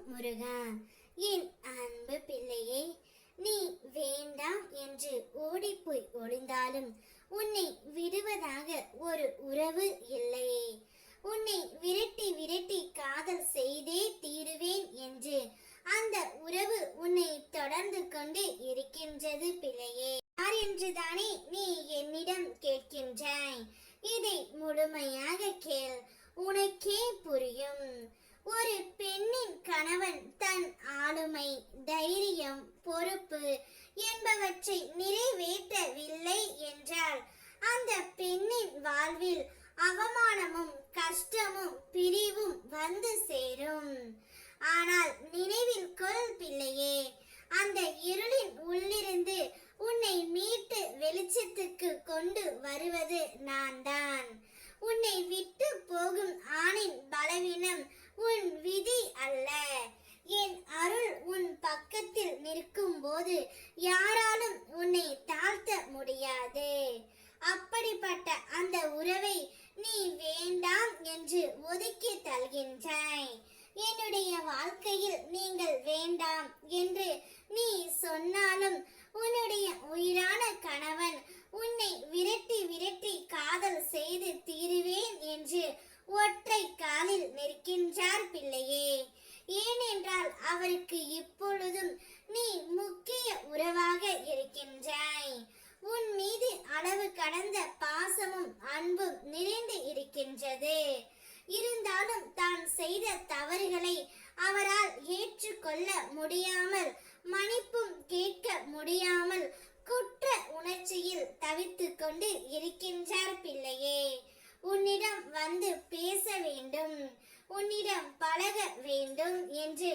முருகா என் அன்பு பிள்ளையே நீ வேண்டாம் என்று ஓடிப்போய் ஒளிந்தாலும் உன்னை விடுவதாக ஒரு உறவு இல்லையே. உன்னை விரட்டி விரட்டி காதல் செய்தே தீருவேன் என்று அந்த உறவு உன்னை தொடர்ந்து கொண்டு இருக்கின்றது பிள்ளையே. யார் என்றுதானே நீ என்னிடம் கேட்கின்றாய். இதை முழுமையா கேள் உனக்கே புரியும் ஒரு பெண்ணின் கணவன் தன் ஆளுமை தைரியம் பொறுப்பு என்பவற்றை நிறைவேற்றவில்லை என்றால் அந்த பெண்ணின் வாழ்வில் அவமானமும் கஷ்டமும் பிரிவும் வந்து சேரும். ஆனால் நினைவில் கொள் பிள்ளையே அந்த இருளின் உள்ளிருந்து உன்னை மீட்டு வெளிச்சத்துக்கு கொண்டு வருவது நான் தான் உன்னை விட்டு போகும் போது யாராலும் உன்னை தாழ்த்த முடியாது. அப்படிப்பட்ட அந்த உறவை நீ வேண்டாம் என்று ஒதுக்கி தல்கின்றாய் என்னுடைய வாழ்க்கையில் நீங்கள் வேண்டாம் என்று நீ சொன்னாலும் உன்னுடைய உயிரான கணவன் உன்னை விரட்டி விரட்டி காதல் செய்து தீருவேன் என்று ஒற்றை காலில் நிற்கின்றார் பிள்ளையே. ஏனென்றால் அவருக்கு இப்பொழுதும் நீ முக்கிய உறவாக இருக்கின்றாய். உன் மீது அளவு கடந்த பாசமும் அன்பும் நிறைந்து இருக்கின்றது. இருந்தாலும் தான் செய்த தவறுகளை அவரால் ஏற்றுக்கொள்ள முடியாமல் மன்னிப்பும் கேட்க முடியாமல் குற்ற உணர்ச்சியில் தவித்துக்கொண்டு இருக்கின்றார் பிள்ளையே. உன்னிடம் வந்து பேச வேண்டும் உன்னிடம் பழக வேண்டும் என்று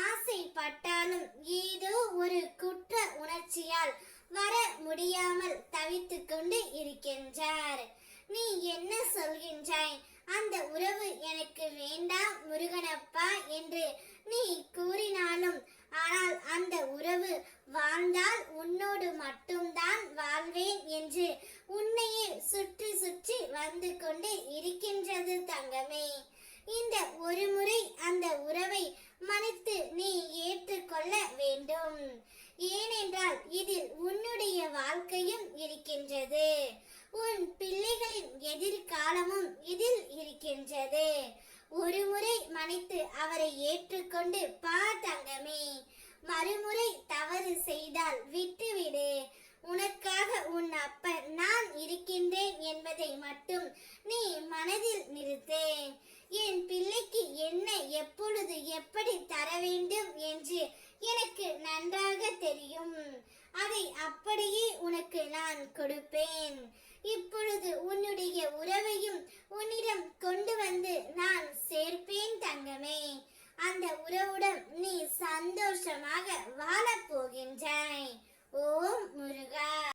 ஆசைப்பட்டாலும் ஏதோ ஒரு குற்ற உணர்ச்சியால் வர முடியாமல் தவித்துக்கொண்டு இருக்கின்றார் நீ என்ன சொல்கின்றாய் அந்த உறவு எனக்கு வேண்டாம் முருகனப்பா என்று நீ கூறினாலும் ஆனால் அந்த உறவு வாழ்ந்தால் உன்னோடு மட்டும்தான் வாழ்வேன் என்று உன்னையே சுற்றி சுற்றி வந்து கொண்டு இருக்கின்றது தங்கமே. இந்த ஒரு முறை அந்த உறவை மன்னித்து நீ ஏற்றுக்கொள்ள வேண்டும். ஏனென்றால் இதில் உன்னுடைய வாழ்க்கையும் இருக்கின்றது. உன் பிள்ளைகளின் எதிர்காலமும் இதில் இருக்கின்றது. ஒரு முறை மன்னித்து அவரை ஏற்றுக்கொண்டு பா தங்கமே. மறுமுறை தவறு செய்தால் விட்டுவிடு. உனக்காக உன் அப்பன் நான் இருக்கின்றேன் என்பதை மட்டும் நீ மனதில் நிறுத்து. என் பிள்ளைக்கு என்ன எப்பொழுது எப்படி தர வேண்டும் என்று எனக்கு நன்றாக தெரியும். அதை அப்படியே உனக்கு நான் கொடுப்பேன். இப்பொழுது உன்னுடைய சந்தோஷமாக வாழப்